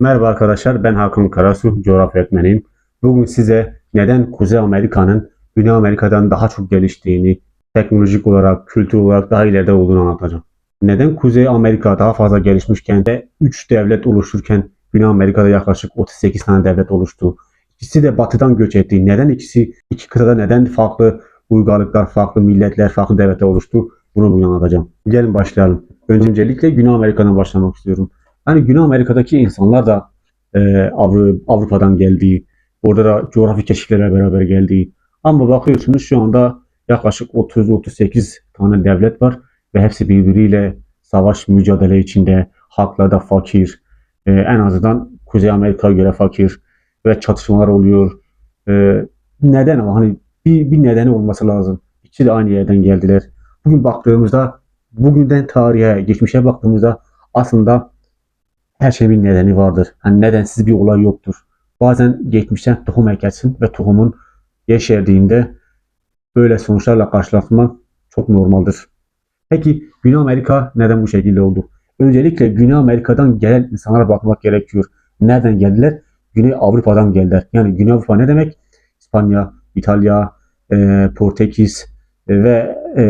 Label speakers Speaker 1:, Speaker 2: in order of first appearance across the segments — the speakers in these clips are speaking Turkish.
Speaker 1: Merhaba arkadaşlar, ben Hakan Karasu, coğrafya öğretmeniyim. Bugün size neden Kuzey Amerika'nın Güney Amerika'dan daha çok geliştiğini, teknolojik olarak, kültür olarak daha ileride olduğunu anlatacağım. Neden Kuzey Amerika daha fazla gelişmişken de 3 devlet oluşurken Güney Amerika'da yaklaşık 38 tane devlet oluştu. İkisi de batıdan göç etti. Neden ikisi, iki kıtada neden farklı uygarlıklar, farklı milletler, farklı devletler oluştu? Bunu bugün anlatacağım. Gelin başlayalım. Öncelikle Güney Amerika'dan başlamak istiyorum. Hani Güney Amerika'daki insanlar da e, Avru- Avrupa'dan geldi. Orada da coğrafi keşiflerle beraber geldi. Ama bakıyorsunuz şu anda yaklaşık 30-38 tane devlet var ve hepsi birbiriyle savaş mücadele içinde. Halklar da fakir. E, en azından Kuzey Amerika'ya göre fakir ve çatışmalar oluyor. E, neden ama hani bir, bir nedeni olması lazım. İkisi de aynı yerden geldiler. Bugün baktığımızda bugünden tarihe, geçmişe baktığımızda aslında her şeyin bir nedeni vardır. Hani nedensiz bir olay yoktur. Bazen geçmişten tohum ekersin ve tohumun yeşerdiğinde böyle sonuçlarla karşılaşmak çok normaldir. Peki Güney Amerika neden bu şekilde oldu? Öncelikle Güney Amerika'dan gelen insanlara bakmak gerekiyor. Nereden geldiler? Güney Avrupa'dan geldiler. Yani Güney Avrupa ne demek? İspanya, İtalya, e, Portekiz e, ve e,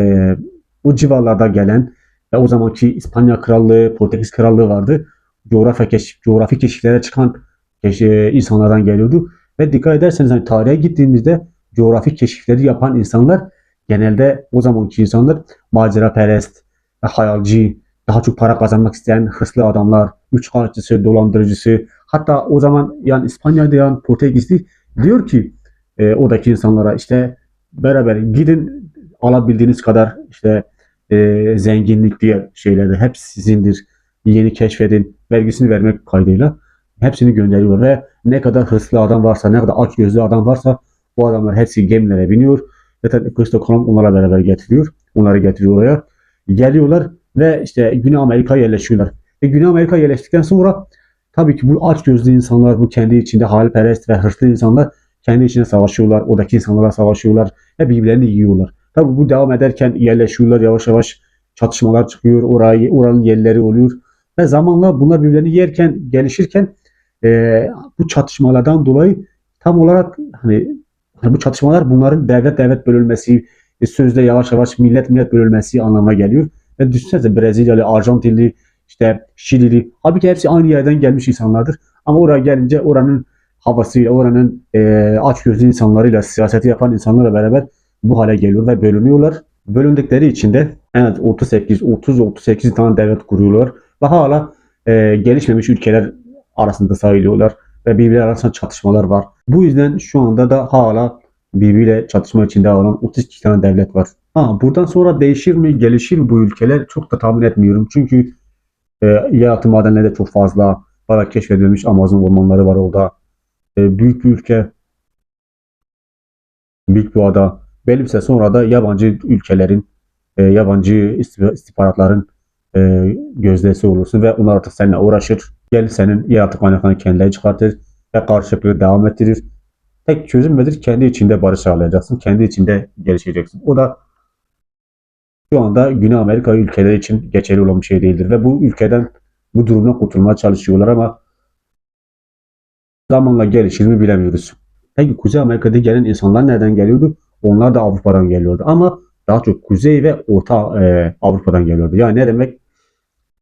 Speaker 1: o civarlarda gelen ve o zamanki İspanya Krallığı, Portekiz Krallığı vardı coğrafya keşif, coğrafi keşiflere çıkan keş- insanlardan geliyordu. Ve dikkat ederseniz hani tarihe gittiğimizde coğrafi keşifleri yapan insanlar genelde o zamanki insanlar maceraperest, hayalci, daha çok para kazanmak isteyen hırslı adamlar, üç kağıtçısı, dolandırıcısı. Hatta o zaman yani İspanya'da yani Portekizli diyor ki e, oradaki insanlara işte beraber gidin alabildiğiniz kadar işte e, zenginlik diye şeylerde hep sizindir. Yeni keşfedin vergisini vermek kaydıyla hepsini gönderiyor ve ne kadar hırslı adam varsa, ne kadar aç gözlü adam varsa bu adamlar hepsi gemilere biniyor. Zaten Christopher Kolomb onlarla beraber getiriyor. Onları getiriyor oraya. Geliyorlar ve işte Güney Amerika'ya yerleşiyorlar. Ve Güney Amerika'ya yerleştikten sonra tabii ki bu aç gözlü insanlar, bu kendi içinde halperest ve hırslı insanlar kendi içinde savaşıyorlar. Oradaki insanlarla savaşıyorlar ve birbirlerini yiyorlar. Tabii bu devam ederken yerleşiyorlar yavaş yavaş çatışmalar çıkıyor. Orayı, oranın yerleri oluyor. Ve zamanla bunlar birbirlerini yerken, gelişirken e, bu çatışmalardan dolayı tam olarak hani, hani bu çatışmalar bunların devlet devlet bölünmesi, e, sözde yavaş yavaş millet millet bölünmesi anlamına geliyor. Ve düşünsenize Brezilyalı, Arjantinli, işte Şilili, halbuki hepsi aynı yerden gelmiş insanlardır. Ama oraya gelince oranın havasıyla, oranın e, açgözlü insanlarıyla, siyaseti yapan insanlarla beraber bu hale geliyor ve bölünüyorlar. Bölündükleri için de evet 38, 30-38 tane devlet kuruyorlar ve hala e, gelişmemiş ülkeler arasında sayılıyorlar ve birbirleri arasında çatışmalar var. Bu yüzden şu anda da hala birbiriyle çatışma içinde olan 32 tane devlet var. Ha, buradan sonra değişir mi, gelişir mi bu ülkeler çok da tahmin etmiyorum. Çünkü e, yeraltı madenleri de çok fazla. Hala keşfedilmiş Amazon ormanları var orada. E, büyük bir ülke. Büyük bir ada. Süre sonra da yabancı ülkelerin, e, yabancı istih- istihbaratların e, gözdesi olursun ve onlar artık seninle uğraşır. Gel senin yeraltı kaynaklarını kendileri çıkartır ve karşılıklı devam ettirir. Tek çözüm nedir? Kendi içinde barış sağlayacaksın. Kendi içinde gelişeceksin. O da şu anda Güney Amerika ülkeleri için geçerli olan bir şey değildir. Ve bu ülkeden bu durumdan kurtulmaya çalışıyorlar ama zamanla gelişir mi bilemiyoruz. Peki Kuzey Amerika'da gelen insanlar nereden geliyordu? Onlar da Avrupa'dan geliyordu. Ama daha çok Kuzey ve Orta e, Avrupa'dan geliyordu. Yani ne demek?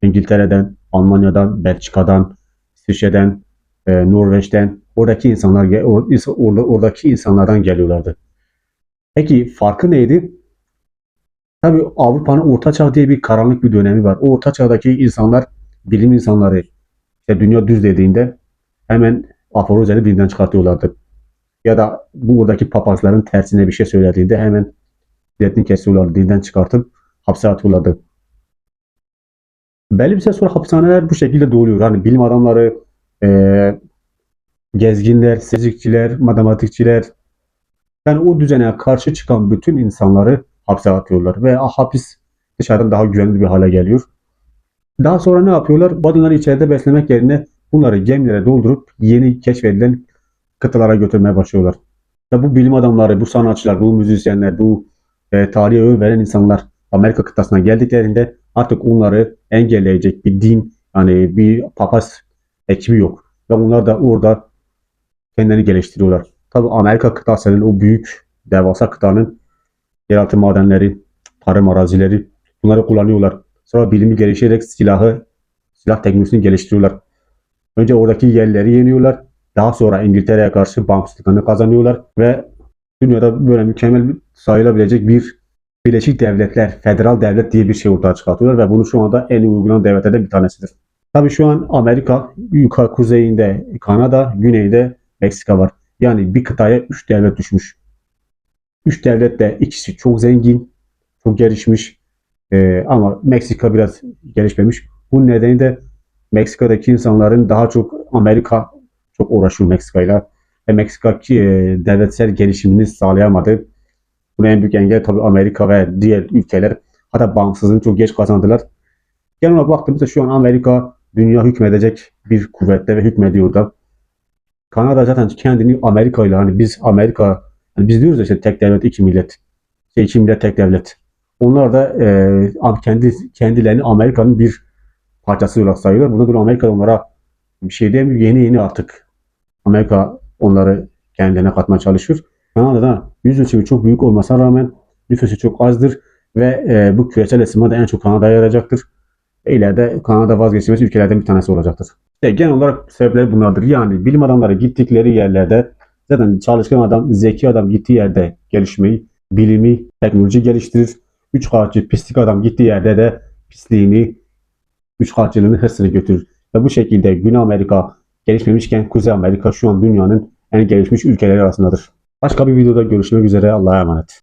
Speaker 1: İngiltere'den, Almanya'dan, Belçika'dan, İsviçre'den, e, Norveç'ten oradaki insanlar or- orada- oradaki insanlardan geliyorlardı. Peki farkı neydi? Tabii Avrupa'nın Orta Çağ diye bir karanlık bir dönemi var. O Orta Çağ'daki insanlar, bilim insanları, işte dünya düz dediğinde hemen aforizleri dinden çıkartıyorlardı. Ya da buradaki papazların tersine bir şey söylediğinde hemen biletini kesiyorlardı, dinden çıkartıp hapse atıyorlardı. Belli bir süre sonra hapishaneler bu şekilde doluyor. Hani bilim adamları, eee, gezginler, fizikçiler, matematikçiler yani o düzene karşı çıkan bütün insanları hapse atıyorlar ve hapis dışarıdan daha güvenli bir hale geliyor. Daha sonra ne yapıyorlar? Bunları içeride beslemek yerine bunları gemilere doldurup yeni keşfedilen kıtalara götürmeye başlıyorlar. Ve bu bilim adamları, bu sanatçılar, bu müzisyenler, bu e, tarihe öğün veren insanlar Amerika kıtasına geldiklerinde artık onları engelleyecek bir din, yani bir papaz ekibi yok. ve bunlar da orada kendilerini geliştiriyorlar. Tabi Amerika kıtasının o büyük devasa kıtanın yeraltı madenleri, tarım arazileri bunları kullanıyorlar. Sonra bilimi geliştirerek silahı, silah teknolojisini geliştiriyorlar. Önce oradaki yerleri yeniyorlar. Daha sonra İngiltere'ye karşı bağımsızlıklarını kazanıyorlar ve dünyada böyle mükemmel sayılabilecek bir Birleşik Devletler, federal devlet diye bir şey ortaya çıkartıyorlar ve bunu şu anda en uygulanan devletlerden bir tanesidir. Tabii şu an Amerika yukarı kuzeyinde Kanada, güneyde Meksika var. Yani bir kıtaya 3 devlet düşmüş. 3 devlet de ikisi çok zengin, çok gelişmiş Ee, ama Meksika biraz gelişmemiş. Bu nedeni de Meksika'daki insanların daha çok Amerika çok uğraşıyor Meksika'yla ve Meksika e, devletsel gelişimini sağlayamadı. Buna en büyük engel tabii Amerika ve diğer ülkeler. Hatta bağımsızlığını çok geç kazandılar. Genel olarak baktığımızda şu an Amerika dünya hükmedecek bir kuvvette ve hükmediyor da. Kanada zaten kendini Amerika ile hani biz Amerika hani biz diyoruz ya işte tek devlet iki millet. Şey, iki millet tek devlet. Onlar da e, kendi kendilerini Amerika'nın bir parçası olarak sayıyorlar. Burada da Amerika onlara bir şey demiyor. Yeni yeni artık Amerika onları kendine katmaya çalışıyor. Kanada'da yüz ölçümü çok büyük olmasına rağmen nüfusu çok azdır ve e, bu küresel ısınma da en çok Kanada'ya yarayacaktır. E, İleride Kanada vazgeçilmez ülkelerden bir tanesi olacaktır. İşte genel olarak sebepleri bunlardır. Yani bilim adamları gittikleri yerlerde zaten çalışkan adam, zeki adam gittiği yerde gelişmeyi, bilimi, teknoloji geliştirir. Üç kağıtçı, pislik adam gittiği yerde de pisliğini, üç kağıtçılığını, hırsını götürür. Ve bu şekilde Güney Amerika gelişmemişken Kuzey Amerika şu an dünyanın en gelişmiş ülkeleri arasındadır. Başka bir videoda görüşmek üzere. Allah'a emanet.